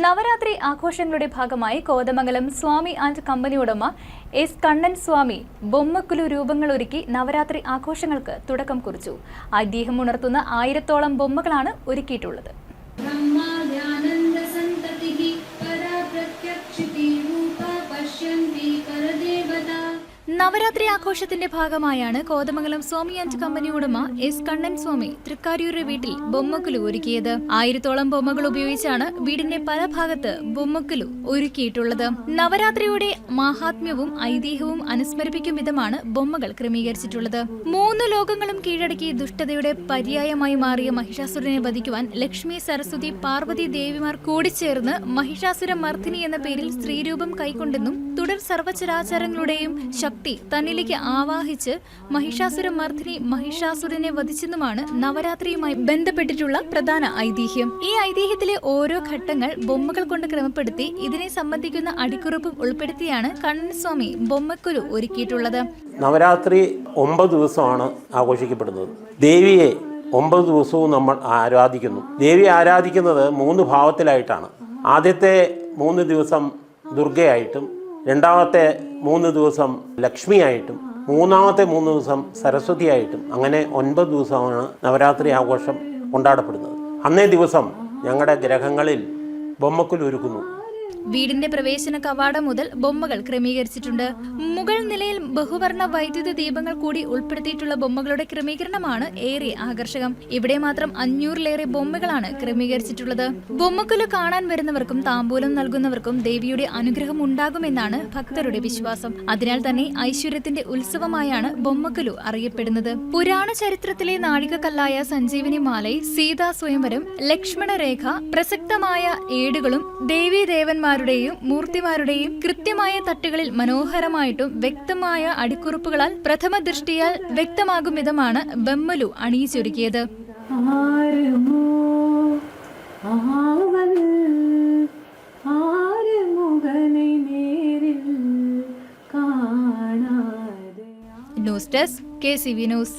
നവരാത്രി ആഘോഷങ്ങളുടെ ഭാഗമായി കോതമംഗലം സ്വാമി and company ഉടമ എസ് കണ്ണൻ സ്വാമി ബൊമ്മക്കുലു രൂപങ്ങൾ ഒരുക്കി നവരാത്രി ആഘോഷങ്ങൾക്ക് തുടക്കം കുറിച്ചു. ഐതിഹ്യം ഉണർത്തുന്ന ആയിരത്തോളം ബൊമ്മകളാണ് ഒരുക്കിയിട്ടുള്ളത്. നവരാത്രി ആഘോഷത്തിന്റെ ഭാഗമായാണ് കോതമംഗലം സ്വാമി ആൻഡ് കമ്പനി ഉടമ എസ് കണ്ണൻ സ്വാമി തൃക്കാരിയൂരിന്റെ വീട്ടിൽ ബൊമ്മക്കുലു ഒരുക്കിയത്. ആയിരത്തോളം ബൊമ്മകൾ ഉപയോഗിച്ചാണ് വീടിന്റെ പല ഭാഗത്ത് ബൊമ്മക്കുലു ഒരുക്കിയിട്ടുള്ളത്. നവരാത്രിയുടെ മാഹാത്മ്യവും ഐതിഹ്യവും അനുസ്മരിപ്പിക്കും വിധമാണ് ബൊമ്മകൾ ക്രമീകരിച്ചിട്ടുള്ളത്. മൂന്ന് ലോകങ്ങളും കീഴടക്കി ദുഷ്ടതയുടെ പര്യായമായി മാറിയ മഹിഷാസുരനെ വധിക്കുവാൻ ലക്ഷ്മി സരസ്വതി പാർവതി ദേവിമാർ കൂടിച്ചേർന്ന് മഹിഷാസുര മർദ്ദിനി എന്ന പേരിൽ സ്ത്രീരൂപം കൈക്കൊണ്ടെന്നും തുടർ സർവചരാചാരങ്ങളുടെയും ശക്തി തന്നിലേക്ക് ആവാഹിച്ച് മഹിഷാസുര മർദ്ദിനി മഹിഷാസുരനെ വധിച്ചെന്നുമാണ് നവരാത്രിയുമായി ബന്ധപ്പെട്ടിട്ടുള്ള പ്രധാന ഐതിഹ്യം. ഈ ഐതിഹ്യത്തിലെ ഓരോ ഘട്ടങ്ങൾ ബൊമ്മകൾ കൊണ്ട് ക്രമപ്പെടുത്തി ഇതിനെ സംബന്ധിക്കുന്ന അടിക്കുറിപ്പും ഉൾപ്പെടുത്തിയാണ് കണ്ണൻ സ്വാമി ബൊമ്മക്കുരു ഒരുക്കിയിട്ടുള്ളത്. നവരാത്രി ഒമ്പത് ദിവസമാണ് ആഘോഷിക്കപ്പെടുന്നത്. ദേവിയെ ഒമ്പത് ദിവസവും നമ്മൾ ആരാധിക്കുന്നു. ദേവിയെ ആരാധിക്കുന്നത് മൂന്ന് ഭാവത്തിലായിട്ടാണ്. ആദ്യത്തെ മൂന്ന് ദിവസം ദുർഗയായിട്ടും രണ്ടാമത്തെ മൂന്ന് ദിവസം ലക്ഷ്മിയായിട്ടും മൂന്നാമത്തെ മൂന്ന് ദിവസം സരസ്വതിയായിട്ടും അങ്ങനെ ഒൻപത് ദിവസമാണ് നവരാത്രി ആഘോഷം കൊണ്ടാടപ്പെടുന്നത്. അന്നേ ദിവസം ഞങ്ങളുടെ ഗ്രഹങ്ങളിൽ ബൊമ്മക്കുൽ ഒരുക്കുന്നു വീടിന്റെ പ്രവേശന കവാടം മുതൽ ബൊമ്മകൾ ക്രമീകരിച്ചിട്ടുണ്ട്. മുകൾ നിലയിൽ ബഹുവർണ വൈദ്യുത ദീപങ്ങൾ കൂടി ഉൾപ്പെടുത്തിയിട്ടുള്ള ബൊമ്മകളുടെ ക്രമീകരണമാണ് ഏറെ ആകർഷകം. ഇവിടെ മാത്രം അഞ്ഞൂറിലേറെ ബൊമ്മകളാണ് ക്രമീകരിച്ചിട്ടുള്ളത്. ബൊമ്മക്കുല കാണാൻ വരുന്നവർക്കും താമ്പൂലം നൽകുന്നവർക്കും ദേവിയുടെ അനുഗ്രഹം ഉണ്ടാകുമെന്നാണ് ഭക്തരുടെ വിശ്വാസം. അതിനാൽ തന്നെ ഐശ്വര്യത്തിന്റെ ഉത്സവമായാണ് ബൊമ്മക്കുലു അറിയപ്പെടുന്നത്. പുരാണ ചരിത്രത്തിലെ നാഴികക്കല്ലായ സഞ്ജീവനി മാലൈ സീതാ സ്വയംവരം ലക്ഷ്മണരേഖ പ്രസക്തമായ ഏടുകളും ദേവീദേവന്മാരുടെയും മൂർത്തിമാരുടെയും കൃത്യമായ തട്ടുകളിൽ മനോഹരമായിട്ടും വ്യക്തമായ അടിക്കുറിപ്പുകളാൽ പ്രഥമ ദൃഷ്ടിയാൽ വ്യക്തമാകും വിധമാണ് ബമ്മലു അണിയിച്ചൊരുക്കിയത്. News desk K C V news.